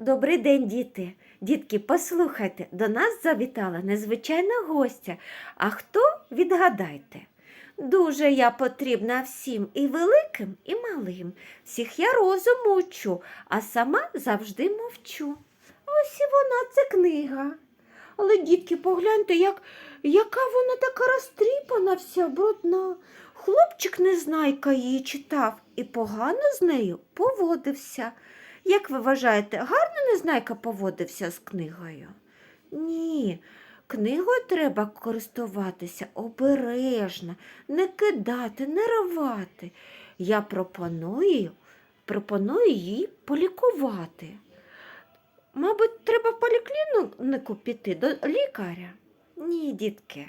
Добрий день, діти. Дітки, послухайте, до нас завітала незвичайна гостя. А хто відгадайте? Дуже я потрібна всім і великим, і малим. Всіх я розуму учу, а сама завжди мовчу. Ось і вона, це книга. Але, дітки, погляньте, як, яка вона така розтріпана, вся брудна. Хлопчик незнайка її читав і погано з нею поводився. Як ви вважаєте, гарно незнайка поводився з книгою? Ні, книгою треба користуватися обережно, не кидати, не рвати. Я пропоную, пропоную їй полікувати. Мабуть, треба в поліклініку піти до лікаря? Ні, дітки.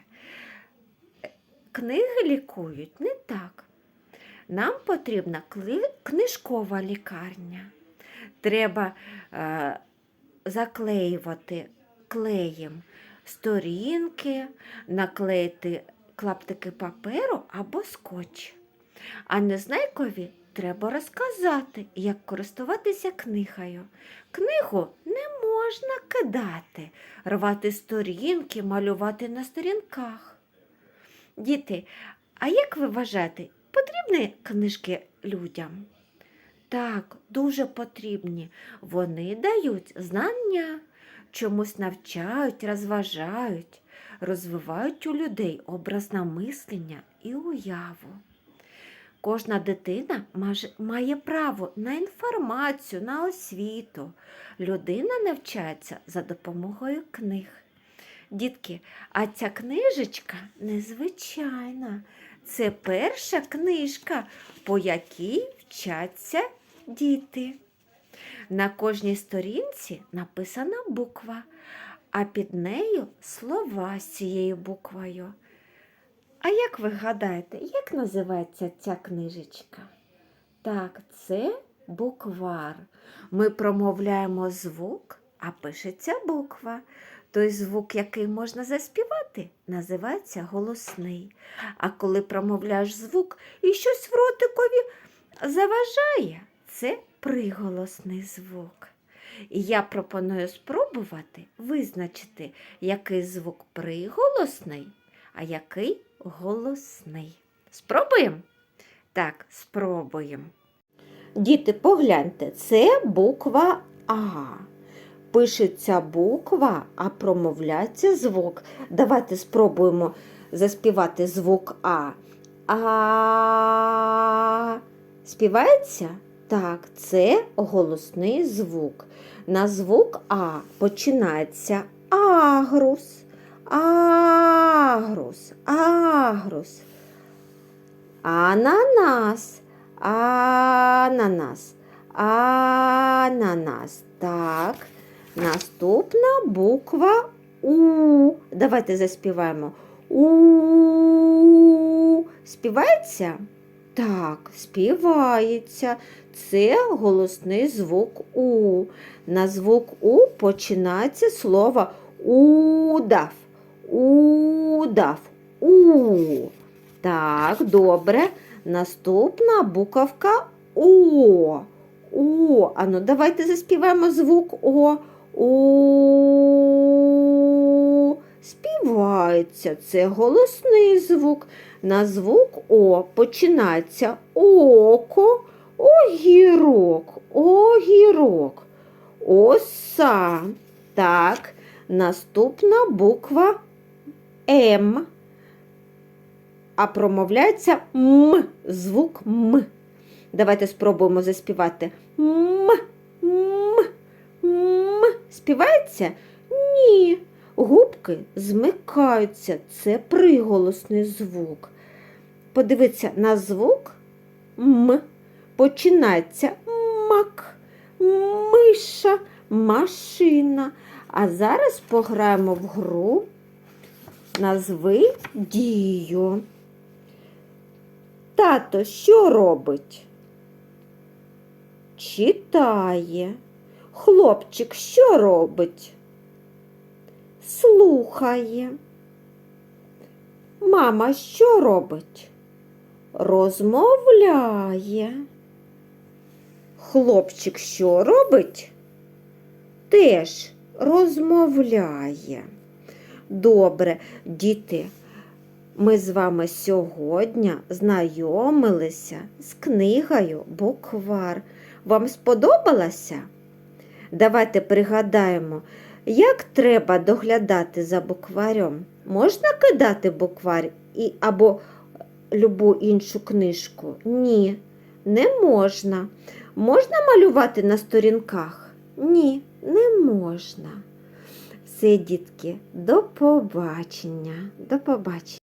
Книги лікують не так. Нам потрібна книжкова лікарня. Треба е, заклеювати клеєм сторінки, наклеїти клаптики паперу або скотч. А незнайкові треба розказати, як користуватися книгою. Книгу не можна кидати, рвати сторінки, малювати на сторінках. Діти, а як ви вважаєте, потрібні книжки людям? Так, дуже потрібні. Вони дають знання, чомусь навчають, розважають, розвивають у людей образне мислення і уяву. Кожна дитина має право на інформацію, на освіту. Людина навчається за допомогою книг. Дітки, а ця книжечка незвичайна. Це перша книжка, по якій вчаться діти. На кожній сторінці написана буква, а під нею слова з цією буквою. А як ви гадаєте, як називається ця книжечка? Так, це буквар. Ми промовляємо звук, а пишеться буква. Той звук, який можна заспівати, називається голосний. А коли промовляєш звук і щось в ротикові заважає, це приголосний звук. І я пропоную спробувати визначити, який звук приголосний, а який голосний. Спробуємо? Так, спробуємо. Діти, погляньте, це буква А. Пишеться буква, а промовляється звук. Давайте спробуємо заспівати звук А. А. Співається? Так, це голосний звук. На звук А починається агрус, агрус, агрус. Ананас, ананас, ананас. Так. Наступна буква У. Давайте заспіваємо. У. Співається? Так, співається. Це голосний звук У. На звук У починається слово удав. Удав. У. Так, добре. Наступна буковка О. О. Ану, давайте заспіваємо звук О. О. Співається. Це голосний звук. На звук О починається око, огірок, огірок, оса. Так, наступна буква М. А промовляється М, звук М. Давайте спробуємо заспівати. М, М, М. Співається? Ні. Губки змикаються. Це приголосний звук. Подивіться на звук М. Починається мак, миша, машина. А зараз пограємо в гру. Назви дію. Тато що робить? Читає. Хлопчик що робить? Слухає. Мама що робить? Розмовляє. Хлопчик що робить? теж розмовляє. Добре, діти, ми з вами сьогодні знайомилися з книгою Буквар. Вам сподобалося? Давайте пригадаємо, як треба доглядати за букварем. Можна кидати буквар і, або любу іншу книжку? Ні, не можна. Можна малювати на сторінках? Ні, не можна. Все, дітки, до побачення. До побачення.